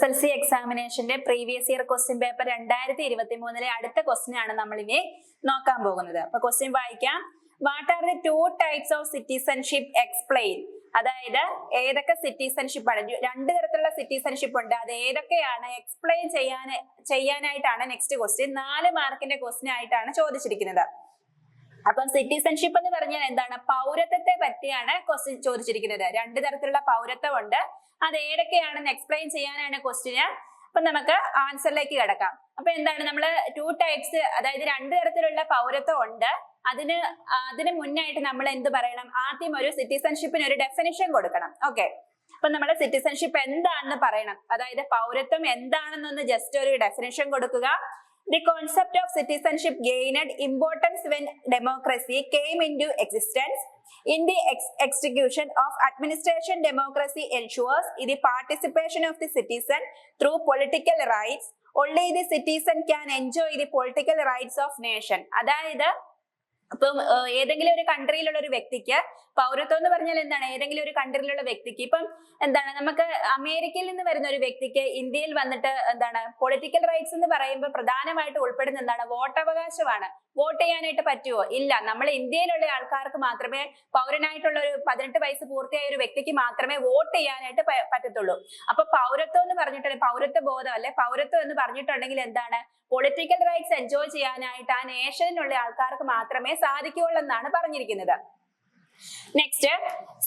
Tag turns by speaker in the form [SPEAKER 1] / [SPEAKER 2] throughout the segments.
[SPEAKER 1] S L C എക്സാമിനേഷന്റെ previous year question paper രണ്ടായിരത്തി ഇരുപത്തി മൂന്നിലെ അടുത്ത ക്വസ്റ്റ്യൻ ആണ് നമ്മൾ ഇനി നോക്കാൻ പോകുന്നത്. അപ്പൊ ക്വസ്റ്റ്യൻ വായിക്കാം. What are the two types of citizenship explain അതായത് ഏതൊക്കെ സിറ്റിസൺഷിപ്പ് ആണ്? രണ്ട് തരത്തിലുള്ള സിറ്റിസൺഷിപ്പ് ഉണ്ട്. അത് ഏതൊക്കെയാണ് എക്സ്പ്ലെയിൻ ചെയ്യാൻ ചെയ്യാനായിട്ടാണ് നെക്സ്റ്റ് ക്വസ്റ്റ്യൻ നാല് മാർക്കിന്റെ ക്വസ്റ്റ്യൻ ആയിട്ടാണ് ചോദിച്ചിരിക്കുന്നത്. അപ്പം സിറ്റിസൺഷിപ്പ് എന്ന് പറഞ്ഞാൽ എന്താണ്? പൗരത്വത്തെ പറ്റിയാണ് ക്വസ്റ്റ്യൻ ചോദിച്ചിരിക്കുന്നത്. രണ്ട് തരത്തിലുള്ള പൗരത്വം ഉണ്ട് അത് ഏതൊക്കെയാണെന്ന് എക്സ്പ്ലെയിൻ ചെയ്യാനാണ് ക്വസ്റ്റ്യന് അപ്പൊ നമുക്ക് ആൻസറിലേക്ക് കിടക്കാം. അപ്പൊ എന്താണ്? നമ്മൾ ടു ടൈപ്സ് അതായത് രണ്ട് തരത്തിലുള്ള പൗരത്വം ഉണ്ട് അതിന് അതിന് മുന്നായിട്ട് നമ്മൾ എന്ത് പറയണം? ആദ്യം ഒരു സിറ്റിസൺഷിപ്പിന് ഒരു ഡെഫിനിഷൻ കൊടുക്കണം. ഓക്കെ അപ്പൊ നമ്മുടെ സിറ്റിസൺഷിപ്പ് എന്താണെന്ന് പറയണം. അതായത് പൗരത്വം എന്താണെന്നൊന്ന് ജസ്റ്റ് ഒരു ഡെഫിനിഷൻ കൊടുക്കുക. The concept of citizenship gained importance when democracy came into existence. In the ex- execution of administration, democracy ensures the participation of the citizen through political rights. Only the citizen can enjoy the political rights of nation. അതായത് ഇപ്പം ഏതെങ്കിലും ഒരു കൺട്രിയിലുള്ള ഒരു വ്യക്തിക്ക് പൗരത്വം എന്ന് പറഞ്ഞാൽ എന്താണ്? ഏതെങ്കിലും ഒരു കൺട്രിയിലുള്ള വ്യക്തിക്ക് ഇപ്പം എന്താണ്? നമുക്ക് അമേരിക്കയിൽ നിന്ന് വരുന്ന ഒരു വ്യക്തിക്ക് ഇന്ത്യയിൽ വന്നിട്ട് എന്താണ്? പൊളിറ്റിക്കൽ റൈറ്റ്സ് എന്ന് പറയുമ്പോൾ പ്രധാനമായിട്ട് ഉൾപ്പെടുന്ന എന്താണ്? വോട്ടവകാശമാണ്. വോട്ട് ചെയ്യാനായിട്ട് പറ്റുമോ ഇല്ല. നമ്മൾ ഇന്ത്യയിലുള്ള ആൾക്കാർക്ക് മാത്രമേ പൗരനായിട്ടുള്ള ഒരു പതിനെട്ട് വയസ്സ് പൂർത്തിയായ ഒരു വ്യക്തിക്ക് മാത്രമേ വോട്ട് ചെയ്യാനായിട്ട് പറ്റത്തുള്ളൂ. അപ്പൊ പൗരത്വം എന്ന് പറഞ്ഞിട്ടുണ്ടെങ്കിൽ പൗരത്വ ബോധം അല്ലെ? പൗരത്വം എന്ന് പറഞ്ഞിട്ടുണ്ടെങ്കിൽ എന്താണ്? പൊളിറ്റിക്കൽ റൈറ്റ്സ് എൻജോയ് ചെയ്യാനായിട്ട് ആ നേഷനിലുള്ള ആൾക്കാർക്ക് മാത്രമേ സാധിക്കുകയുള്ളൂ എന്നാണ് പറഞ്ഞിരിക്കുന്നത്. Next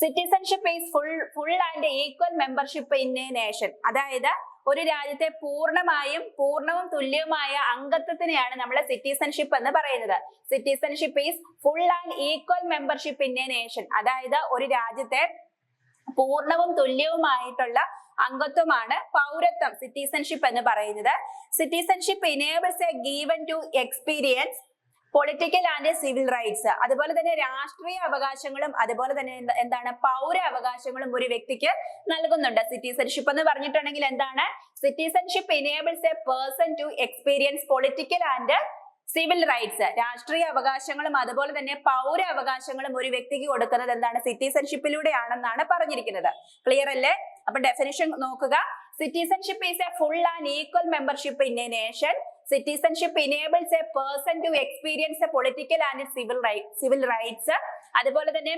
[SPEAKER 1] citizenship is full full and equal membership in a nation അതായത് ഒരു രാജ്യത്തെ പൂർണമായും പൂർണവും തുല്യവുമായ അംഗത്വത്തിനെയാണ് നമ്മൾ സിറ്റിസൺഷിപ്പ് എന്ന് പറയുന്നത്. Citizenship is full and equal membership in a nation അതായത് ഒരു രാജ്യത്തെ പൂർണവും തുല്യവുമായിട്ടുള്ള അംഗത്വമാണ് പൗരത്വം സിറ്റിസൺഷിപ്പ് എന്ന് പറയുന്നത്. Citizenship enables a given to experience political and civil rights അതുപോലെ തന്നെ രാഷ്ട്രീയ അവകാശങ്ങളും അതുപോലെ തന്നെ എന്ത- എന്താണ് പൗര അവകാശങ്ങളും ഒരു വ്യക്തിക്ക് നൽകുന്നുണ്ട്. സിറ്റിസൺഷിപ്പ് എന്ന് പറഞ്ഞിട്ടുണ്ടെങ്കിൽ എന്താണ്? Citizenship enables a person to experience political and civil rights രാഷ്ട്രീയ അവകാശങ്ങളും അതുപോലെ തന്നെ പൗര അവകാശങ്ങളും ഒരു വ്യക്തിക്ക് കൊടുക്കുന്നത് എന്താണ്? സിറ്റിസൺഷിപ്പിലൂടെയാണെന്നാണ് പറഞ്ഞിരിക്കുന്നത്. ക്ലിയർ അല്ലേ? അപ്പൊ ഡെഫിനിഷൻ നോക്കുക. Citizenship is a full and equal membership in a nation citizenship enables a person to experience a political and civil civil rights അതുപോലെ തന്നെ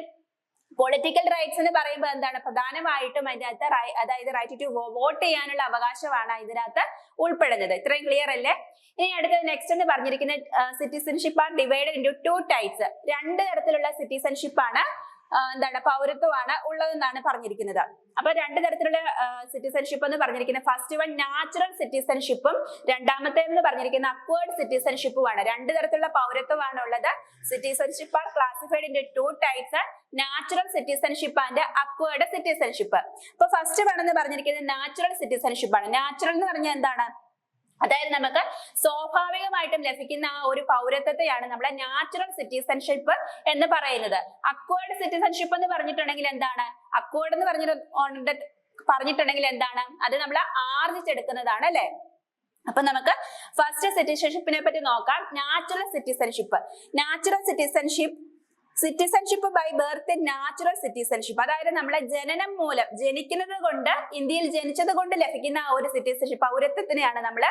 [SPEAKER 1] പൊളിറ്റിക്കൽ റൈറ്റ്സ് എന്ന് പറയുമ്പോൾ എന്താണ്? പ്രധാനമായിട്ടും അതിനകത്ത് അതായത് റൈറ്റ് ടു വോട്ട് ചെയ്യാനുള്ള അവകാശമാണ് ഇതിനകത്ത് ഉൾപ്പെടുന്നത്. ഇത്രയും ക്ലിയർ അല്ലേ? ഇനി അടുത്തത് നെക്സ്റ്റ് എന്ന് പറഞ്ഞിരിക്കുന്ന citizenship are divided into two types രണ്ട് തരത്തിലുള്ള സിറ്റിസൺഷിപ്പ് ആണ് എന്താണ് പൗരത്വമാണ് ഉള്ളതെന്നാണ് പറഞ്ഞിരിക്കുന്നത്. അപ്പൊ രണ്ട് തരത്തിലുള്ള സിറ്റിസൺഷിപ്പ് എന്ന് പറഞ്ഞിരിക്കുന്ന ഫസ്റ്റ് വൺ നാച്ചുറൽ സിറ്റിസൺഷിപ്പും രണ്ടാമത്തെ എന്ന് പറഞ്ഞിരിക്കുന്ന അക്വേർഡ് സിറ്റിസൺഷിപ്പുമാണ് രണ്ട് തരത്തിലുള്ള പൗരത്വമാണ് ഉള്ളത്. Citizenship are classified in two types natural citizenship and acquired citizenship ഇപ്പൊ ഫസ്റ്റ് വൺ എന്ന് പറഞ്ഞിരിക്കുന്നത് നാച്ചുറൽ സിറ്റിസൺഷിപ്പ് ആണ്. നാച്ചുറൽ എന്ന് പറഞ്ഞാൽ എന്താണ്? അതായത് നമുക്ക് സ്വാഭാവികമായിട്ടും ലഭിക്കുന്ന ആ ഒരു പൗരത്വത്തെയാണ് നമ്മളെ നാച്ചുറൽ സിറ്റിസൺഷിപ്പ് എന്ന് പറയുന്നത്. അക്വേർഡ് സിറ്റിസൺഷിപ്പ് എന്ന് പറഞ്ഞിട്ടുണ്ടെങ്കിൽ എന്താണ്? അക്വേർഡ് എന്ന് പറഞ്ഞിട്ട് പറഞ്ഞിട്ടുണ്ടെങ്കിൽ എന്താണ്? അത് നമ്മൾ ആർജിച്ചെടുക്കുന്നതാണ് അല്ലെ? അപ്പൊ നമുക്ക് ഫസ്റ്റ് സിറ്റിസൺഷിപ്പിനെ പറ്റി നോക്കാം. Natural citizenship natural citizenship citizenship by birth natural citizenship അതായത് നമ്മളെ ജനനം മൂലം ജനിക്കുന്നത് കൊണ്ട് ഇന്ത്യയിൽ ജനിച്ചത് കൊണ്ട് ലഭിക്കുന്ന ആ ഒരു സിറ്റിസൺഷിപ്പ് പൗരത്വത്തിനെയാണ് നമ്മൾ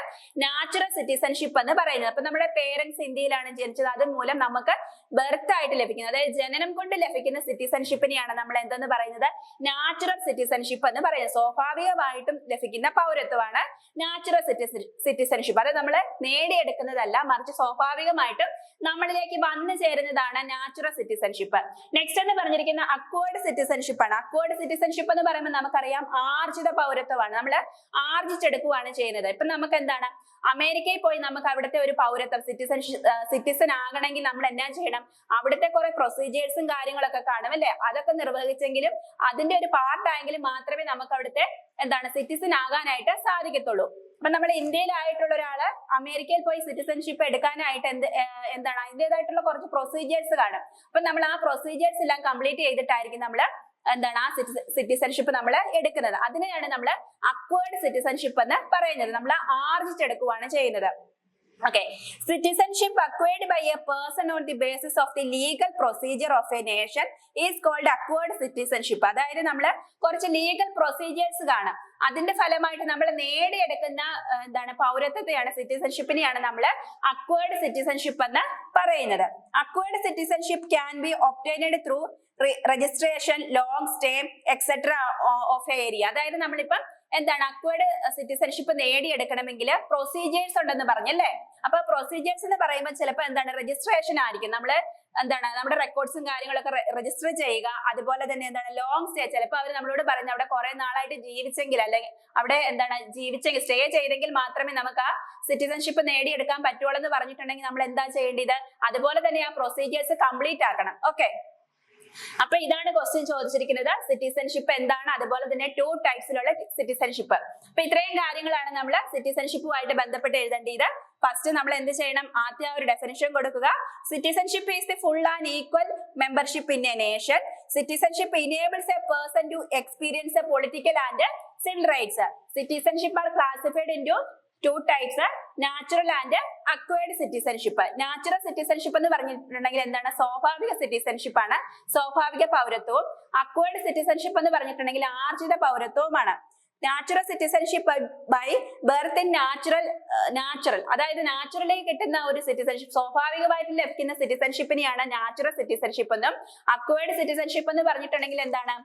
[SPEAKER 1] നാച്ചുറൽ സിറ്റിസൺഷിപ്പ് എന്ന് പറയുന്നത്. അപ്പൊ നമ്മുടെ പേരൻസ് ഇന്ത്യയിലാണ് ജനിച്ചത്. അത് മൂലം നമുക്ക് ബർത്ത് ആയിട്ട് ലഭിക്കുന്നത്. അതായത് ജനനം കൊണ്ട് ലഭിക്കുന്ന സിറ്റിസൺഷിപ്പിനെയാണ് നമ്മൾ എന്തെന്ന് പറയുന്നത്? നാച്ചുറൽ സിറ്റിസൺഷിപ്പ് എന്ന് പറയുന്നത്. സ്വാഭാവികമായിട്ടും ലഭിക്കുന്ന പൗരത്വമാണ് നാച്ചുറൽ സിറ്റിസൺഷിപ്പ് അത് നമ്മൾ നേടിയെടുക്കുന്നതല്ല മറിച്ച് സ്വാഭാവികമായിട്ടും നമ്മളിലേക്ക് വന്നു ചേരുന്നതാണ് നാച്ചുറൽ സിറ്റിസൺഷിപ്പ് നെക്സ്റ്റ് എന്ന് പറഞ്ഞിരിക്കുന്ന അക്വേർഡ് സിറ്റിസൺഷിപ്പ് ആണ്. അക്വേർഡ് സിറ്റിസൺഷിപ്പ് എന്ന് പറയുമ്പോൾ നമുക്കറിയാം ആർജിത പൗരത്വമാണ്. നമ്മൾ ആർജിച്ചെടുക്കുകയാണ് ചെയ്യുന്നത്. ഇപ്പൊ നമുക്ക് എന്താണ്? അമേരിക്കയിൽ പോയി നമുക്ക് അവിടുത്തെ ഒരു പൗരത്വം സിറ്റിസൺ സിറ്റിസൺ ആകണമെങ്കിൽ നമ്മൾ എന്നാ ചെയ്യണം? അവിടുത്തെ കുറെ പ്രൊസീജിയേഴ്സും കാര്യങ്ങളൊക്കെ കാണും അല്ലെ? അതൊക്കെ നിർവഹിച്ചെങ്കിലും അതിന്റെ ഒരു പാർട്ടായെങ്കിലും മാത്രമേ നമുക്ക് അവിടുത്തെ എന്താണ് സിറ്റിസൺ ആകാനായിട്ട് സാധിക്കത്തുള്ളൂ. അപ്പൊ നമ്മൾ ഇന്ത്യയിലായിട്ടുള്ള ഒരാൾ അമേരിക്കയിൽ പോയി സിറ്റിസൺഷിപ്പ് എടുക്കാനായിട്ട് എന്ത് എന്താണ് അതിന്റെതായിട്ടുള്ള കുറച്ച് പ്രൊസീജിയേഴ്സ് കാണും. അപ്പൊ നമ്മൾ ആ പ്രൊസീജിയേഴ്സ് എല്ലാം കംപ്ലീറ്റ് ചെയ്തിട്ടായിരിക്കും നമ്മൾ എന്താണ് ആ സിറ്റിസൺഷിപ്പ് നമ്മൾ എടുക്കുന്നത്. അതിനെയാണ് നമ്മൾ അക്വേർഡ് സിറ്റിസൺഷിപ്പ് എന്ന് പറയുന്നത്. നമ്മൾ ആർജിച്ചെടുക്കുകയാണ് ചെയ്യുന്നത്. Okay citizenship acquired by a person on the basis of the legal procedure of a nation is called acquired citizenship അതായത് നമ്മൾ കുറച്ച് ലീഗൽ പ്രൊസീജിയേഴ്സ് കാണും. അതിന്റെ ഫലമായിട്ട് നമ്മൾ നേടിയെടുക്കുന്ന എന്താണ് പൗരത്വത്തെയാണ് സിറ്റിസൺഷിപ്പിനെയാണ് നമ്മൾ അക്വേർഡ് സിറ്റിസൺഷിപ്പ് എന്ന് പറയുന്നത്. Acquired citizenship can be obtained through registration long stay etcetera of area അതായത് നമ്മളിപ്പം എന്താണ് അക്വേർഡ് സിറ്റിസൺഷിപ്പ് നേടിയെടുക്കണമെങ്കിൽ പ്രൊസീജിയേഴ്സ് ഉണ്ടെന്ന് പറഞ്ഞല്ലേ? അപ്പൊ പ്രൊസീജിയേഴ്സ് എന്ന് പറയുമ്പോൾ ചിലപ്പോൾ എന്താണ് രജിസ്ട്രേഷൻ ആയിരിക്കും. നമ്മൾ എന്താണ് നമ്മുടെ റെക്കോർഡ്സും കാര്യങ്ങളൊക്കെ രജിസ്റ്റർ ചെയ്യുക. അതുപോലെ തന്നെ എന്താണ് ലോങ് സ്റ്റേ ചിലപ്പോൾ അവർ നമ്മളോട് പറയുന്നത് അവിടെ കുറെ നാളായിട്ട് ജീവിച്ചെങ്കിൽ അല്ലെങ്കിൽ അവിടെ എന്താണ് ജീവിച്ചെങ്കിൽ സ്റ്റേ ചെയ്തെങ്കിൽ മാത്രമേ നമുക്ക് ആ സിറ്റിസൺഷിപ്പ് നേടിയെടുക്കാൻ പറ്റുള്ളൂ എന്ന് പറഞ്ഞിട്ടുണ്ടെങ്കിൽ നമ്മൾ എന്താ ചെയ്യേണ്ടത്? അതുപോലെ തന്നെ ആ പ്രൊസീജിയേഴ്സ് കംപ്ലീറ്റ് ആക്കണം. ഓക്കെ അപ്പൊ ഇതാണ് ക്വസ്റ്റ്യൻ ചോദിച്ചിരിക്കുന്നത്. സിറ്റിസൺഷിപ്പ് എന്താണ്? അതുപോലെ തന്നെ ടു ടൈപ്സിലുള്ള സിറ്റിസൺഷിപ്പ് അപ്പൊ ഇത്രയും കാര്യങ്ങളാണ് നമ്മൾ സിറ്റിസൺഷിപ്പുമായിട്ട് ബന്ധപ്പെട്ട് എഴുതേണ്ടത്. ഫസ്റ്റ് നമ്മൾ എന്ത് ചെയ്യണം? ആദ്യം ഒരു ഡെഫിനിഷൻ കൊടുക്കുക. Citizenship is the full and equal membership in a nation citizenship enables a person to experience a political and civil rights citizenship are classified in two two types natural and acquired citizenship natural citizenship എന്ന് പറഞ്ഞിട്ടുണ്ടെങ്കിൽ എന്താണ്? സ്വാഭാവിക citizenship ആണ്. സ്വാഭാവിക പൗരത്വവും. Acquired citizenship എന്ന് പറഞ്ഞിട്ടുണ്ടെങ്കിൽ ആർജിത പൗരത്വവുമാണ്. Natural citizenship by birth in natural natural അതായത് നാച്ചുറലി കിട്ടുന്ന ഒരു സിറ്റിസൺഷിപ്പ് സ്വാഭാവികമായിട്ട് ലഭിക്കുന്ന സിറ്റിസൺഷിപ്പിനെയാണ് നാച്ചുറൽ സിറ്റിസൺഷിപ്പ് എന്നും അക്വയർഡ് സിറ്റിസൺഷിപ്പ് എന്ന് പറഞ്ഞിട്ടുണ്ടെങ്കിൽ എന്താണ്?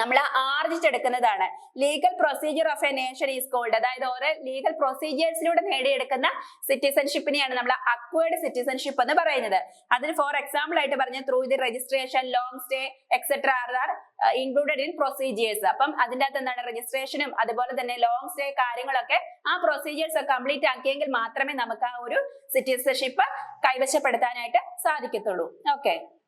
[SPEAKER 1] നമ്മൾ ആർജിച്ചെടുക്കുന്നതാണ്. Legal procedure of a nation is called അതായത് ഓരോ ലീഗൽ പ്രൊസീജിയേഴ്സിലൂടെ നേടിയെടുക്കുന്ന സിറ്റിസൺഷിപ്പിനെയാണ് നമ്മൾ അക്വേർഡ് സിറ്റിസൺഷിപ്പ് എന്ന് പറയുന്നത്. അതിന് ഫോർ എക്സാമ്പിൾ ആയിട്ട് പറഞ്ഞ through the registration long stay etcetera are included in procedures അപ്പം അതിന്റെ അകത്ത് എന്താണ്? രജിസ്ട്രേഷനും അതുപോലെ തന്നെ ലോങ് സ്റ്റേ കാര്യങ്ങളൊക്കെ ആ പ്രൊസീജിയേഴ്സ് കംപ്ലീറ്റ് ആക്കിയെങ്കിൽ മാത്രമേ നമുക്ക് ആ ഒരു സിറ്റിസൺഷിപ്പ് കൈവശപ്പെടുത്താനായിട്ട് സാധിക്കത്തുള്ളൂ. ഓക്കെ